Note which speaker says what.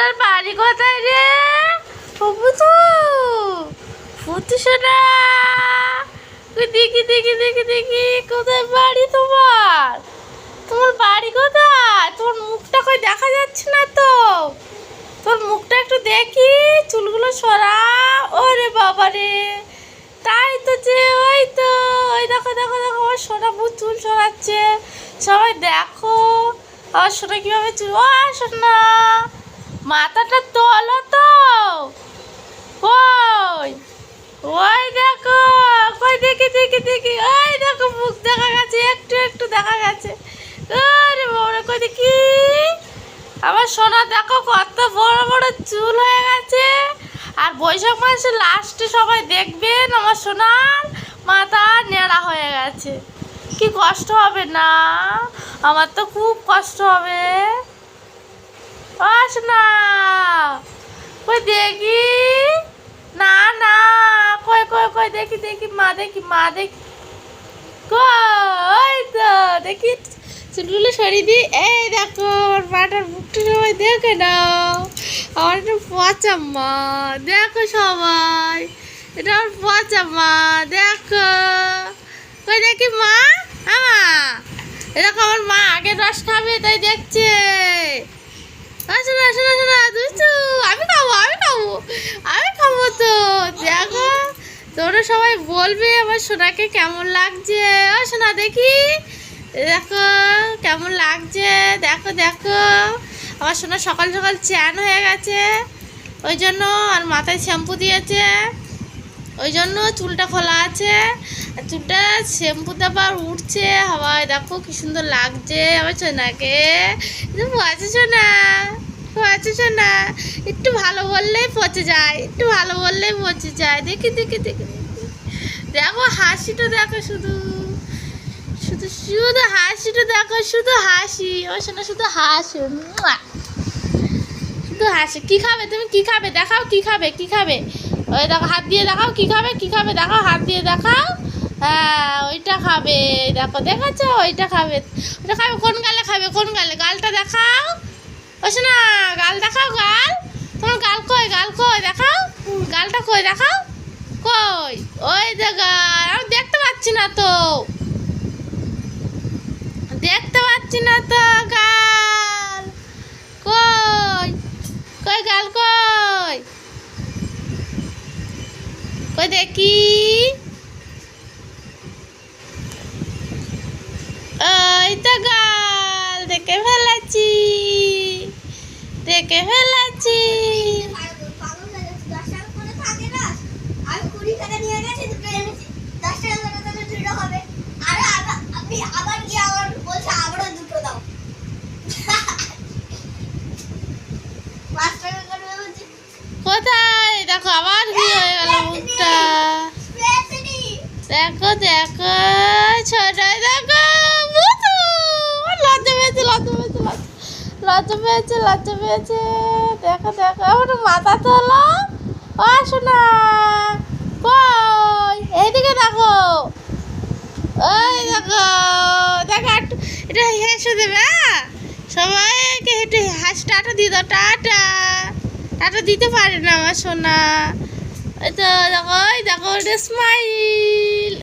Speaker 1: পুতুটার বাড়ি কোথায় রে? পুতু পুতু সোনা। দেখি দেখি দেখি দেখি, কোথায় বাড়ি তোমার? তোমার বাড়ি কোথায়? তোমার মুখটা কই দেখা যাচ্ছে না তো। তোর মুখটা একটু দেখি, চুলগুলো সরা। ওরে বাবা রে। তাই তো যে, ওই তো। ওই দেখো দেখো দেখো, আমার সোনা বহুত চুল সরাচ্ছে। সবাই দেখো। আমার সোনা কীভাবে চুল ও সোনা। মাথাটা তোলো তো। ওই ওই দেখো, কই দেখি দেখি দেখি। ওই দেখো, মুখ দেখা গেছে, একটু একটু দেখা গেছে। আরে বড় কই দেখি? আমার সোনা দেখো, কত বড় বড় চুল হয়ে গেছে। আর বৈশাখ মাসে লাস্টে সবাই দেখবেন আমার সোনার মাথা নেড়া হয়ে গেছে। কি কষ্ট হবে না? আমার তো খুব কষ্ট হবে। আস না কই দেখি? না না, কই কই কই, দেখি দেখি, মা দেখি মা, দেখি। কই তো, দেখি, চুলগুলো সরিয়ে দিই। এই দেখো, আমার মাটার মুখটা সবাই দেখে নাও। আমার একটা পচা মা, দেখো সবাই। এটা আমার পচা মা, দেখো। কই দেখি মা, আমা। এরকম আমার মা আগে রস খাবে তাই দেখছে আসো না আসো না আসো না দুষ্টু আমি খাব আমি খাব আমি খাব তো দেখো তোরা সবাই বলবে, আমার সোনাকে কেমন লাগছে? ও, সোনা দেখি। দেখো, কেমন লাগছে? দেখো দেখো। আমার সোনা সকাল সকাল চ্যান হয়ে গেছে। ওই জন্য আর মাথায় শ্যাম্পু দিয়েছে। ওই জন্য চুলটা খোলা আছে। আর চুলটা শ্যাম্পুতে আবার উঠছে। হাওয়ায় দেখো কি সুন্দর লাগছে আমার সোনাকে। আছে সোনা আছে সোনা একটু ভালো বললেই পচে যায়, একটু ভালো বললেই পচে যায়। দেখি দেখি দেখি দেখি। হাসিটা দেখো শুধু। শুধু শুধু হাসিটা দেখো, শুধু হাসি। আমার শোনা শুধু হাসি। শুধু হাসি। কি খাবে তুমি? কি খাবে? দেখাও কি খাবে? কি খাবে? ওই দেখো, হাত দিয়ে দেখাও কি খাবে? কি খাবে? দেখাও, হাত দিয়ে দেখাও। হ্যাঁ ওইটা খাবে। দেখো দেখাচ্ছ ওইটা খাবে। ওইটা খাবে। কোন গালে খাবে? কোন গালে? গালটা দেখাও। ওই না গাল দেখাও গাল। তোমার গাল কই গাল কই, দেখাও। গালটা কই, দেখাও। কই? ওই যে গাল, আমি দেখতে পাচ্ছি না তো। দেখতে পাচ্ছি না তো গাল। কই? কই গাল কই? কই দেখি ওই তো গাল দেখে ফেলেছি দেখে ফেলেছি
Speaker 2: পাগল হয়ে গেছে। দশ টাকা করে থাকে না? আমি কুড়ি টাকা নিয়ে গেছি, দুটো এনেছি। দশ টাকা করে তাহলে দুটো হবে। আর আবার- আমি আবার গিয়ে আবার বলছে, আবারও দুটো দাও। পাঁচ টাকা করে বলছি,
Speaker 1: কোথায়? দেখো আবার কি হয়ে গেল মুখটা। দেখো দেখো ছোট দেখো বুঝু লজ্জা পেয়েছে লজ্জা পেয়েছে লজ্জা- লজ্জা পেয়েছে লজ্জা পেয়েছে। দেখো দেখো আমার মাথা তোলো। আসোনা কই? এইদিকে দেখো। ওই দেখো দেখো এটা হেসে দেবে হ্যাঁ? সবাইকে একটু হাস, টাটা দিয়ে দাও, টাটা। টাটা দিতে পারে না আমার সোনা। ওই তো, দেখো, ওই দেখো স্মাইল